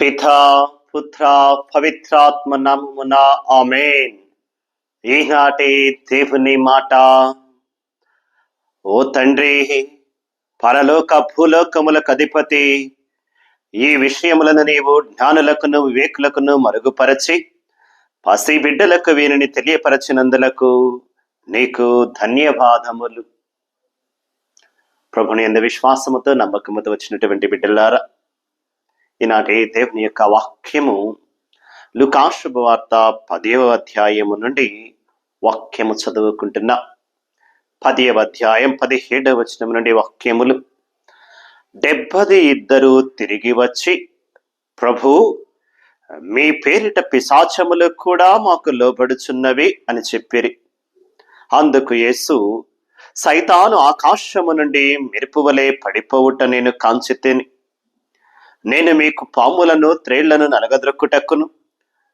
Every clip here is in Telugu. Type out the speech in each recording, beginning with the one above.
పితా పుత్ర పవిత్రాత్మ నామమున ఆమెన్ ఈనాటి దేవుని మాట ఓ తండ్రి పరలోక భూలోకములకు అధిపతి। ఈ విషయములను నీవు జ్ఞానులకును వివేకులకును మరుగుపరచి పసి బిడ్డలకు వీరిని తెలియపరచినందులకు నీకు ధన్యవాదములు. ప్రభుని అంద విశ్వాసముతో నమ్మకముతో వచ్చినటువంటి బిడ్డలారా ఈనాటి దేవుని యొక్క వాక్యము లుకాశుభవార్త పదేవ అధ్యాయము నుండి వాక్యము చదువుకుంటున్నా. పదేవ అధ్యాయం పదిహేడవ వచనం నుండి వాక్యములు. డెబ్బది ఇద్దరు తిరిగి వచ్చి ప్రభు మీ పేరిట పిశాచములు కూడా మాకు లోబడుచున్నవి అని చెప్పిరి. అందుకు యేసు సైతాను ఆకాశము నుండి మెరుపువలే పడిపోవుట నేను కాంచితేని. నేను మీకు పాములను త్రేళ్ళను అనగద్రొక్కుటక్కును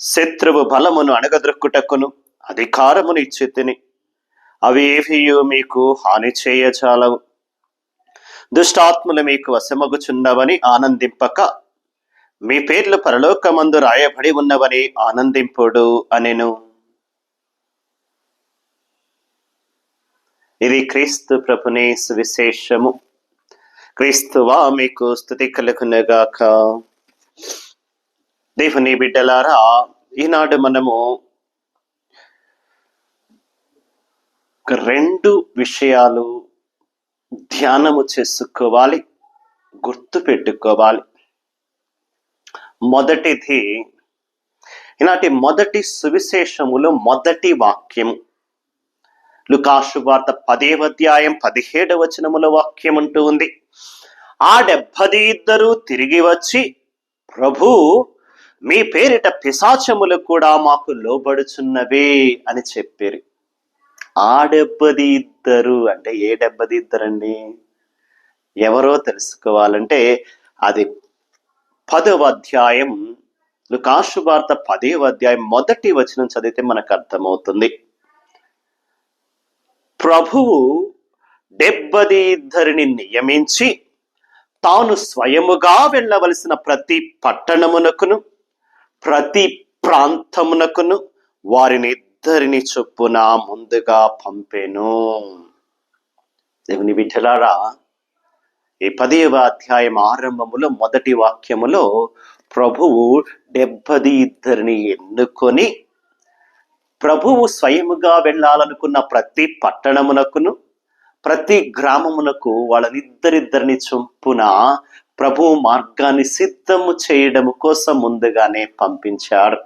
శత్రువు బలమును అణగద్రొక్కుటక్కును అధికారమును ఇచ్చి తిని అవి ఏవియు మీకు హాని చేయచాలవు దుష్టాత్ములు మీకు వశమగుచున్నవని ఆనందింపక మీ పేర్లు పరలోకమందు రాయబడి ఉన్నవని ఆనందింపుడు అనెను. ఇది క్రీస్తు ప్రభుని సువిశేషము. క్రీస్తువా మీకు స్థుతి కలుగునగాక. దేవుని బిడ్డలారా ఈనాడు మనము రెండు విషయాలు ధ్యానము చేసుకోవాలి గుర్తు పెట్టుకోవాలి. మొదటిది ఈనాటి మొదటి సువిశేషములో మొదటి వాక్యం. లుకాశు వార్త పదేవ అధ్యాయం పదిహేడవ వచనముల వాక్యం అంటూ ఉంది. ఆ డెబ్బది ఇద్దరు తిరిగి వచ్చి ప్రభు మీ పేరిట పిశాచములు కూడా మాకు లోబడుచున్నవే అని చెప్పారు. ఆ డెబ్బది ఇద్దరు అంటే ఏ డెబ్బది ఇద్దరండి ఎవరో తెలుసుకోవాలంటే అది పదవ అధ్యాయం లుకాసు వార్త పదవ అధ్యాయం మొదటి వచనం చదివితే మనకు అర్థమవుతుంది. ప్రభువు డెబ్బది ఇద్దరిని నియమించి తాను స్వయముగా వెళ్ళవలసిన ప్రతి పట్టణమునకును ప్రతి ప్రాంతమునకును వారిని ఇద్దరిని చొప్పున ముందుగా పంపెను. దేవుని బిడ్డలారా ఈ పదేవ అధ్యాయం ఆరంభములో మొదటి వాక్యములో ప్రభువు డెబ్బది ఇద్దరిని ఎన్నుకొని ప్రభువు స్వయముగా వెళ్ళాలనుకున్న ప్రతి పట్టణమునకును ప్రతి గ్రామమునకు వాళ్ళనిద్దరిద్దరిని చొప్పున ప్రభు మార్గాన్ని సిద్ధము చేయడం కోసం ముందుగానే పంపించారు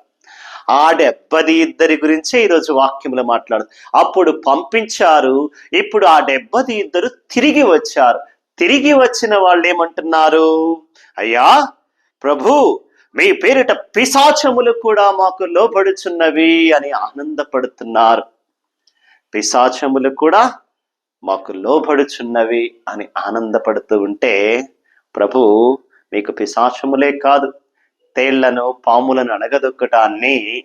ఆ డెబ్బది ఇద్దరి గురించే ఈరోజు వాక్యములు మాట్లాడు. అప్పుడు పంపించారు ఇప్పుడు ఆ డెబ్బది ఇద్దరు తిరిగి వచ్చారు. తిరిగి వచ్చిన వాళ్ళు ఏమంటున్నారు అయ్యా ప్రభు మీ పేరిట పిశాచములు కూడా మాకు లోబడుచున్నవి అని ఆనందపడుతున్నారు. పిశాచములు కూడా మాకు లోబడుచున్నవి అని ఆనందపడుతూ ఉంటే ప్రభు మీకు పిశాచములే కాదు. తేళ్ళను పాములను అణగదొక్కటాన్ని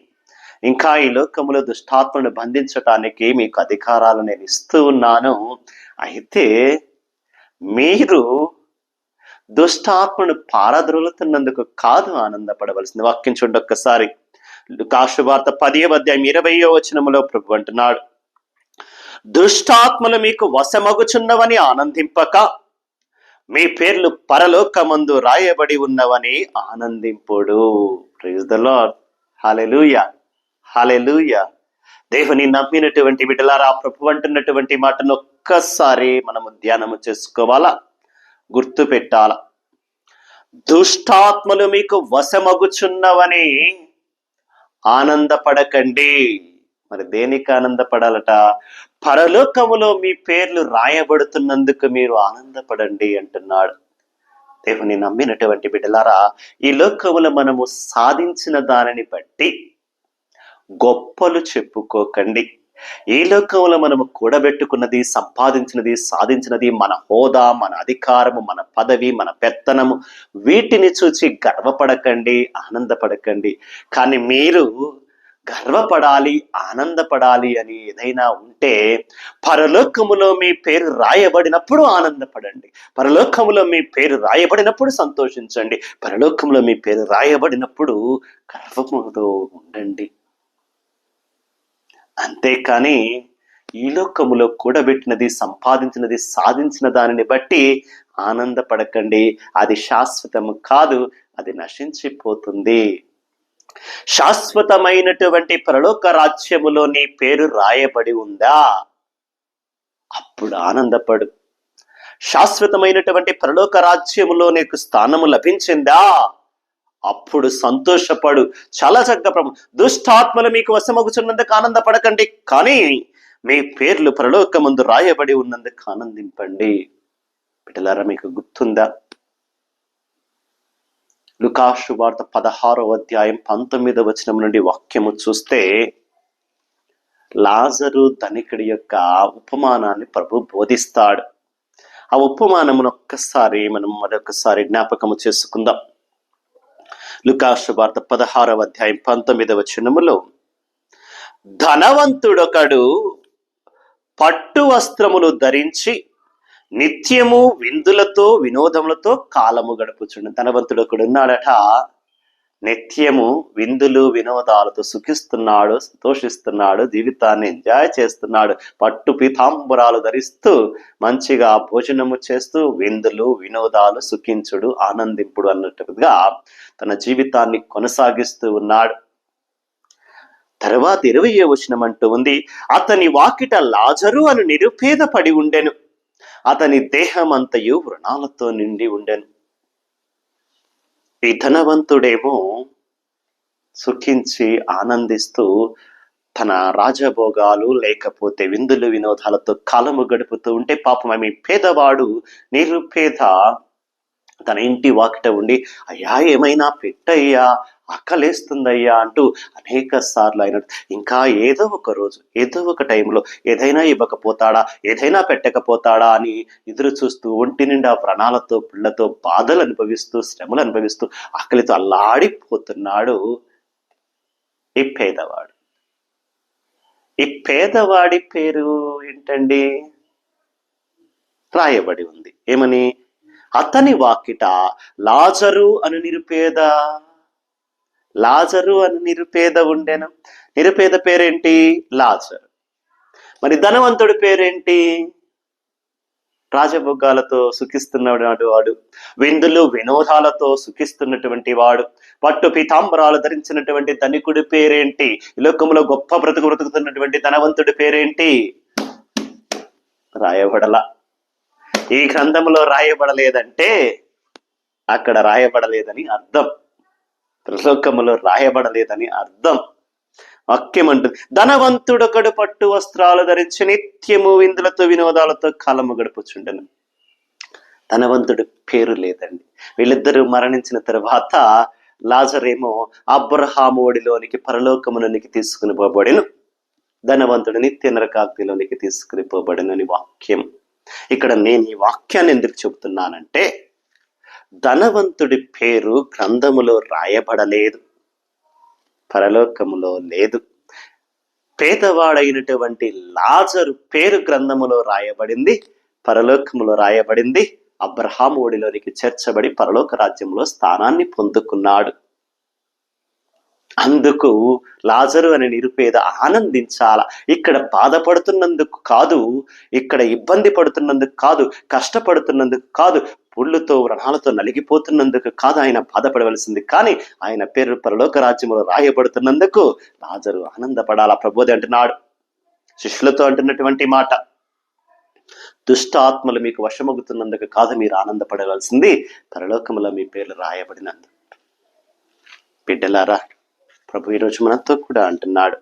ఇంకా ఈ లోకములో దుష్టాత్మను బంధించటానికి మీకు అధికారాలు నేను ఇస్తూ ఉన్నాను. అయితే మీరు దుష్టాత్మను పారద్రోలుతున్నందుకు కాదు ఆనందపడవలసింది. వాక్యం చూడండి ఒక్కసారి. కాశువార్త పదివ అధ్యాయం ఇరవయో వచనములో ప్రభు అంటున్నాడు. దుష్టాత్మలు మీకు వశమగుచున్నవని ఆనందింపక మీ పేర్లు పరలోకమందు రాయబడి ఉన్నవని ఆనందింపుడు. Praise the Lord hallelujah hallelujah దేవుని నమ్మినటువంటి బిడ్డలారా ప్రభు అంటున్నటువంటి మాటను ఒక్కసారి మనము ధ్యానము చేసుకోవాలా? గుర్తు పెట్టాల? దుష్టాత్మలు మీకు వశమగుచున్నవని ఆనందపడకండి. మరి దేనికి ఆనందపడాలట? పరలోకములో మీ పేర్లు రాయబడుతున్నందుకు మీరు ఆనందపడండి అంటున్నాడు. దేవుని నమ్మినటువంటి బిడ్డలారా ఈ లోకములో మనము సాధించిన దానిని బట్టి గొప్పలు చెప్పుకోకండి. ఈ లోకంలో మనము కూడబెట్టుకున్నది సంపాదించినది సాధించినది మన హోదా మన అధికారము మన పదవి మన పెత్తనము. వీటిని చూచి గర్వపడకండి ఆనందపడకండి. కానీ మీరు గర్వపడాలి ఆనందపడాలి అని ఏదైనా ఉంటే పరలోకములో మీ పేరు రాయబడినప్పుడు ఆనందపడండి. పరలోకములో మీ పేరు రాయబడినప్పుడు సంతోషించండి. పరలోకంలో మీ పేరు రాయబడినప్పుడు గర్వముతో ఉండండి. అంతేకాని ఈ లోకములో కూడబెట్టినది సంపాదించినది సాధించిన దానిని బట్టి ఆనందపడకండి. అది శాశ్వతము కాదు అది నశించిపోతుంది. శాశ్వతమైనటువంటి పరలోక రాజ్యములో నీ పేరు రాయబడి ఉందా? అప్పుడు ఆనందపడు. శాశ్వతమైనటువంటి పరలోక రాజ్యములో నీకు స్థానము లభించిందా? అప్పుడు సంతోషపడు. చాలా చక్కగా ప్రభు దుష్టాత్మలు మీకు వశమగుచున్నందుకు ఆనందపడకండి. కానీ మీ పేర్లు ప్రలోక ముందు రాయబడి ఉన్నందుకు ఆనందింపండి. బిడ్డలారా మీకు గుర్తుందా? లుకాషు వార్త పదహారో అధ్యాయం పంతొమ్మిదవ వచనం నుండి వాక్యము చూస్తే లాజరు ధనికుడి యొక్క ఉపమానాన్ని ప్రభు బోధిస్తాడు. ఆ ఉపమానమును ఒక్కసారి మనం మరొకసారి జ్ఞాపకము చేసుకుందాం. లుకాషు వార్త పదహారవ అధ్యాయం పంతొమ్మిదవ వచనములో ధనవంతుడొకడు పట్టు వస్త్రములు ధరించి నిత్యము విందులతో వినోదములతో కాలము గడుపుచుండు. ధనవంతుడు ఒకడు ఉన్నాడట. నిత్యము విందులు వినోదాలతో సుఖిస్తున్నాడు సంతోషిస్తున్నాడు జీవితాన్ని ఎంజాయ్ చేస్తున్నాడు. పట్టు పీతాంబురాలు ధరిస్తూ మంచిగా భోజనము చేస్తూ విందులు వినోదాలు సుఖించుడు ఆనందింపుడు అన్నట్టుగా తన జీవితాన్ని కొనసాగిస్తూ ఉన్నాడు. తర్వాత ఇరవై వచనం అంటూ ఉంది అతని వాకిట లాజరు అని నిరుపేద పడి ఉండెను. అతని దేహం అంతయు వృణాలతో నిండి ఉండెను. ఈ ధనవంతుడేమో సుఖించి ఆనందిస్తూ తన రాజభోగాలు లేకపోతే విందులు వినోదాలతో కాలము గడుపుతూ ఉంటే పాపం ఆమె పేదవాడు నిరుపేద తన ఇంటి వాకిట ఉండి అయ్యా ఏమైనా పెట్టయ్యా? అక్కలేస్తుందయ్యా అంటూ అనేక సార్లు ఆయన ఇంకా ఏదో ఒక రోజు ఏదో ఒక టైంలో ఏదైనా ఇవ్వకపోతాడా? ఏదైనా పెట్టకపోతాడా? అని ఎదురు చూస్తూ ఒంటి నిండా వ్రణాలతో పిల్లతో బాధలు అనుభవిస్తూ శ్రమలు అనుభవిస్తూ ఆకలితో అల్లాడిపోతున్నాడు ఈ పేదవాడు. ఈ పేదవాడి పేరు ఏంటండి? రాయబడి ఉంది. ఏమని? అతని వాకిట లాజరు అను నిరుపేద. లాజరు అని నిరుపేద ఉండెను. నిరుపేద పేరేంటి? లాజరు. మరి ధనవంతుడి పేరేంటి? రాజభోగాలతో సుఖిస్తున్నాడు వాడు. విందులు వినోదాలతో సుఖిస్తున్నటువంటి వాడు. పట్టు పీతాంబరాలు ధరించినటువంటి ధనికుడి పేరేంటి? ఈ లోకంలో గొప్ప బ్రతుకు బ్రతుకుతున్నటువంటి ధనవంతుడి పేరేంటి? రాయబడల. ఈ గ్రంథంలో రాయబడలేదంటే అక్కడ రాయబడలేదని అర్థం. త్రిలోకములో రాయబడలేదని అర్థం. వాక్యం అంటుంది ధనవంతుడొకడు పట్టు వస్త్రాలు ధరించి నిత్యము విందులతో వినోదాలతో కాలము గడుపుచుండను. ధనవంతుడి పేరు లేదండి. వీళ్ళిద్దరూ మరణించిన తర్వాత లాజరేమో అబ్రహాము ఒడిలోనికి పరలోకములోనికి తీసుకుని పోబడిను. ధనవంతుడు నిత్య నరకాగ్నిలోనికి తీసుకుని పోబడినని వాక్యం. ఇక్కడ నేను ఈ వాక్యాన్ని ఎందుకు చెబుతున్నానంటే ధనవంతుడి పేరు గ్రంథములో రాయబడలేదు పరలోకములో లేదు. పేదవాడైనటువంటి లాజరు పేరు గ్రంథములో రాయబడింది పరలోకములో రాయబడింది. అబ్రహాం ఒడిలోనికి చేర్చబడి పరలోక రాజ్యంలో స్థానాన్ని పొందుకున్నాడు. అందుకు లాజరు అనే నిరుపేద ఆనందించాల. ఇక్కడ బాధపడుతున్నందుకు కాదు ఇక్కడ ఇబ్బంది పడుతున్నందుకు కాదు కష్టపడుతున్నందుకు కాదు పుళ్ళుతో వ్రణాలతో నలిగిపోతున్నందుకు కాదు ఆయన బాధపడవలసింది. కానీ ఆయన పేరు పరలోక రాజ్యంలో రాయబడుతున్నందుకు లాజరు ఆనందపడాల. ప్రబోధి అంటున్నాడు. శిష్యులతో అంటున్నటువంటి మాట. దుష్టాత్మలు మీకు వశమగుతున్నందుకు కాదు మీరు ఆనందపడవలసింది. పరలోకంలో మీ పేర్లు రాయబడినందుకు. బిడ్డలారా ప్రభు ఈరోజు మనతో కూడా అంటున్నాడు.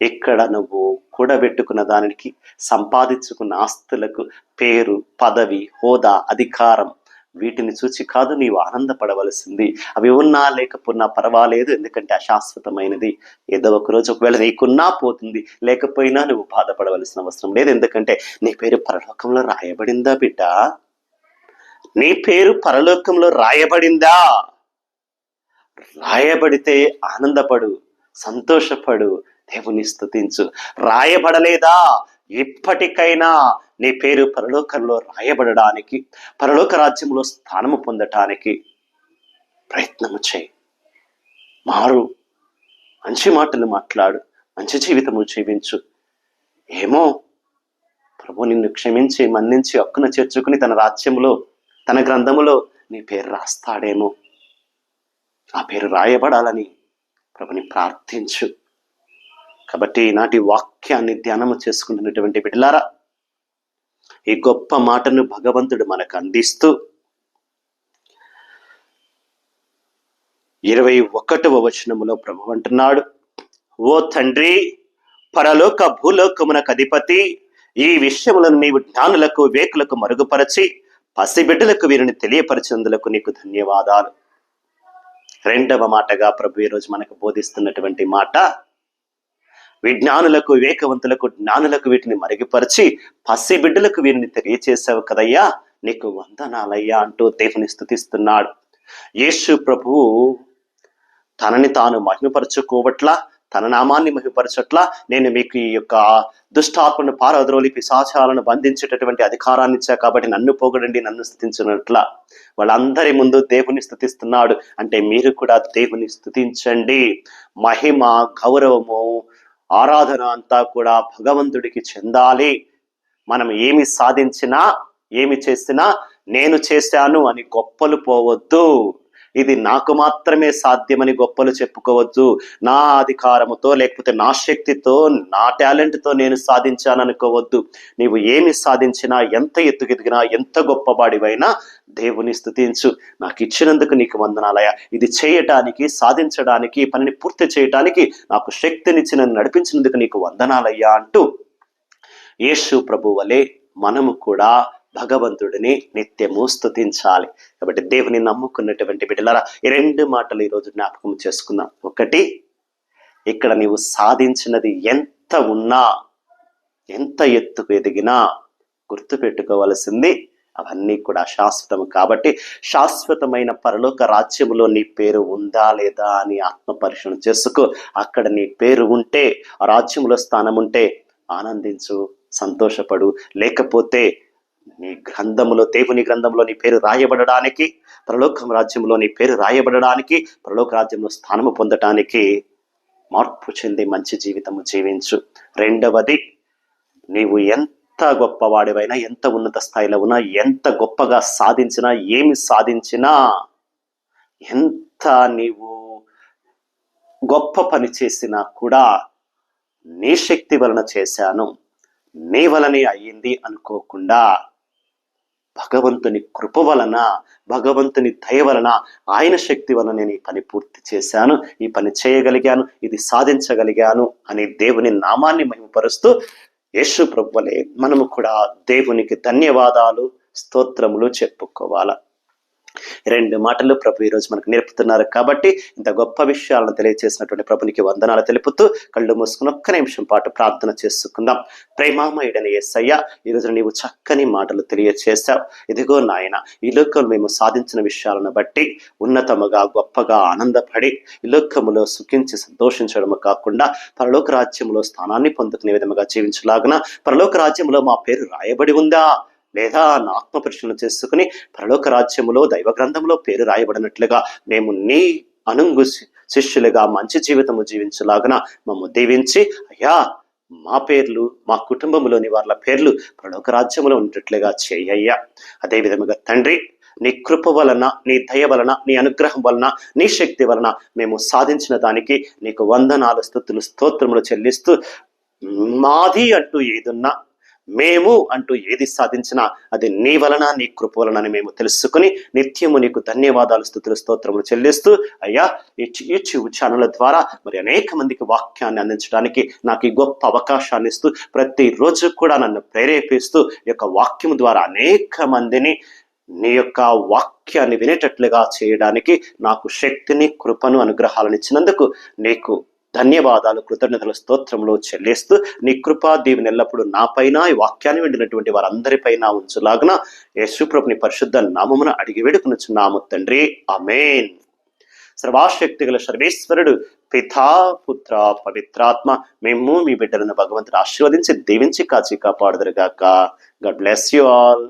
ఎక్కడ నువ్వు కూడబెట్టుకున్న దానికి సంపాదించుకున్న ఆస్తులకు పేరు పదవి హోదా అధికారం వీటిని చూచి కాదు నీవు ఆనందపడవలసింది. అవి ఉన్నా లేకపోయినా పర్వాలేదు ఎందుకంటే అశాశ్వతమైనది. ఏదో ఒక రోజు ఒకవేళ నీకున్నా పోతుంది లేకపోయినా నువ్వు బాధపడవలసిన అవసరం లేదు. ఎందుకంటే నీ పేరు పరలోకంలో రాయబడిందా బిడ్డ? నీ పేరు పరలోకంలో రాయబడిందా? రాయబడితే ఆనందపడు సంతోషపడు దేవుని స్థుతించు రాయబడలేదా? ఇప్పటికైనా నీ పేరు పరలోకంలో రాయబడడానికి పరలోక రాజ్యంలో స్థానము పొందటానికి ప్రయత్నము చేయి. మారు మంచి మాటలు మాట్లాడు మంచి జీవితము జీవించు. ఏమో? ప్రభు నిన్ను క్షమించి మన్నించి హక్కున చేర్చుకుని తన రాజ్యములో తన గ్రంథములో నీ పేరు రాస్తాడేమో? ఆ పేరు రాయబడాలని ప్రభుని ప్రార్థించు. కాబట్టి ఈనాటి వాక్యాన్ని ధ్యానము చేసుకుంటున్నటువంటి బిడ్డలారా ఈ గొప్ప మాటను భగవంతుడు మనకు అందిస్తూ ఇరవై ఒకటవ వచనములో ప్రభు అంటున్నాడు ఓ తండ్రి పరలోక భూలోకమునకు అధిపతి ఈ విషయములను నీవు జ్ఞానులకు వేకులకు మరుగుపరచి పసిబిడ్డలకు వీరిని తెలియపరిచినందులకు నీకు ధన్యవాదాలు. రెండవ మాటగా ప్రభు ఈరోజు మనకు బోధిస్తున్నటువంటి మాట విజ్ఞానులకు వివేకవంతులకు జ్ఞానులకు వీటిని మరుగుపరిచి పసిబిడ్డలకు వీరిని తెలియచేసావు కదయ్యా నీకు వందనాలయ్యా అంటూ దేవుని స్థుతిస్తున్నాడు. యేసు ప్రభువు తనని తాను మహిమపరచుకోవట్లా తన నామాన్ని మహిపరచట్ల నేను మీకు ఈ యొక్క దుష్టాత్మను పారద్రోలి పిశాచాలను బంధించేటటువంటి అధికారాన్ని ఇచ్చా కాబట్టి నన్ను పోగడండి నన్ను స్థుతించినట్ల. వాళ్ళందరి ముందు దేవుని స్థుతిస్తున్నాడు. అంటే మీరు కూడా దేవుని స్థుతించండి. మహిమ గౌరవము ఆరాధన అంతా కూడా భగవంతుడికి చెందాలి. మనం ఏమి సాధించినా ఏమి చేసినా నేను చేశాను అని గొప్పలు పోవద్దు. ఇది నాకు మాత్రమే సాధ్యమని గొప్పలు చెప్పుకోవద్దు. నా అధికారముతో లేకపోతే నా శక్తితో నా టాలెంట్తో నేను సాధించాను అనుకోవద్దు నీవు ఏమి సాధించినా ఎంత ఎత్తుకెదిగినా ఎంత గొప్పవాడివైనా దేవుని స్థుతించు. నాకు ఇచ్చినందుకు నీకు వందనాలయ ఇది చేయటానికి సాధించడానికి పనిని పూర్తి చేయటానికి నాకు శక్తినిచ్చి నన్ను నడిపించినందుకు నీకు వందనాలయ్యా అంటూ యేసు ప్రభు వలె మనము కూడా భగవంతుడిని నిత్యము స్తుతించాలి. కాబట్టి దేవుని నమ్ముకున్నటువంటి బిడ్డలారా ఈ రెండు మాటలు ఈరోజు జ్ఞాపకం చేసుకుందాం. ఒకటి ఇక్కడ నీవు సాధించినది ఎంత ఉన్నా ఎంత ఎత్తుకు ఎదిగినా గుర్తుపెట్టుకోవలసింది అవన్నీ కూడా శాశ్వతం కాబట్టి శాశ్వతమైన పరలోక రాజ్యములో నీ పేరు ఉందా లేదా అని ఆత్మ చేసుకో. అక్కడ నీ పేరు ఉంటే ఆ రాజ్యంలో స్థానం ఉంటే ఆనందించు సంతోషపడు. లేకపోతే నీ గ్రంథములో దేవుని గ్రంథంలో నీ పేరు రాయబడడానికి పరలోకం రాజ్యంలో నీ పేరు రాయబడడానికి పరలోక రాజ్యంలో స్థానము పొందటానికి మార్పు చెంది మంచి జీవితము జీవించు. రెండవది నీవు ఎంత గొప్పవాడివైనా ఎంత ఉన్నత స్థాయిలో ఉన్నా ఎంత గొప్పగా సాధించినా ఏమి సాధించినా ఎంత నీవు గొప్ప పని చేసినా కూడా నీ శక్తి వలన చేశాను. నీ వలనే అయ్యింది అనుకోకుండా భగవంతుని కృప వలన భగవంతుని దయ వలన ఆయన శక్తి వలన నేను ఈ పని పూర్తి చేశాను ఈ పని చేయగలిగాను ఇది సాధించగలిగాను అని దేవుని నామాన్ని మహిమపరుస్తూ యేసు ప్రభువలే మనము కూడా దేవునికి ధన్యవాదాలు స్తోత్రములు చెప్పుకోవాలా. రెండు మాటలు ప్రభు ఈరోజు మనకు నేర్పుతున్నారు. కాబట్టి ఇంత గొప్ప విషయాలను తెలియజేసినటువంటి ప్రభునికి వందనాలు తెలుపుతూ కళ్ళు మూసుకుని ఒక్క నిమిషం పాటు ప్రార్థన చేసుకుందాం. ప్రేమామయుడని ఎస్సయ్య ఈరోజు నీవు చక్కని మాటలు తెలియచేశావు. ఇదిగో నాయన ఈ లోకంలో మేము సాధించిన విషయాలను బట్టి ఉన్నతముగా గొప్పగా ఆనందపడి ఈ లోకములో సుఖించి సంతోషించడము కాకుండా పరలోక రాజ్యములో స్థానాన్ని పొందుకునే విధముగా జీవించలాగున పరలోక రాజ్యంలో మా పేరు రాయబడి ఉందా? లేదా నా ఆత్మ పరిశీలన చేసుకుని పరలోక రాజ్యములో దైవ గ్రంథంలో పేరు రాయబడినట్లుగా మేము నీ అనుంగు శిష్యులుగా మంచి జీవితము జీవించలాగన మమ్ము దీవించి అయ్యా మా పేర్లు మా కుటుంబంలోని వాళ్ళ పేర్లు పరలోక రాజ్యములో ఉన్నట్లుగా చేయయ్యా అదేవిధముగా తండ్రి నీ కృప వలన నీ దయ వలన నీ అనుగ్రహం వలన నీ శక్తి వలన మేము సాధించిన దానికి నీకు వందనాలు స్థుతులు స్తోత్రములు చెల్లిస్తూ మాది అంటూ ఏదున్నా మేము అంటూ ఏది సాధించినా అది నీ వలన నీ కృప వలన అని మేము తెలుసుకుని నిత్యము నీకు ధన్యవాదాలు స్థుతులు స్తోత్రములు చెల్లిస్తూ అయ్యా ఈ యూట్యూబ్ ఛానల్ ద్వారా మరి అనేక మందికి వాక్యాన్ని అందించడానికి నాకు ఈ గొప్ప అవకాశాన్ని ఇస్తూ ప్రతిరోజు కూడా నన్ను ప్రేరేపిస్తూ ఈ యొక్క వాక్యం ద్వారా అనేక మందిని నీ యొక్క వాక్యాన్ని వినేటట్లుగా చేయడానికి నాకు శక్తిని కృపను అనుగ్రహాలను ఇచ్చినందుకు నీకు ధన్యవాదాలు కృతజ్ఞతల స్తోత్రంలో చెల్లిస్తూ నీ కృపా దీవెన ఎల్లప్పుడూ నా పైన ఈ వాక్యాన్ని వింటున్నటువంటి వారందరిపైన ఉంచులాగన యేసుప్రభుని పరిశుద్ధ నామమున అడిగి వేడుకొనుచున్నాము తండ్రి. అమేన్ సర్వాశక్తి గల సర్వేశ్వరుడు పితా పుత్ర పవిత్రాత్మ మేము మీ బిడ్డలను భగవంతుడు ఆశీర్వదించి దీవించి కాచి కాపాడుదరుగాక. God bless you all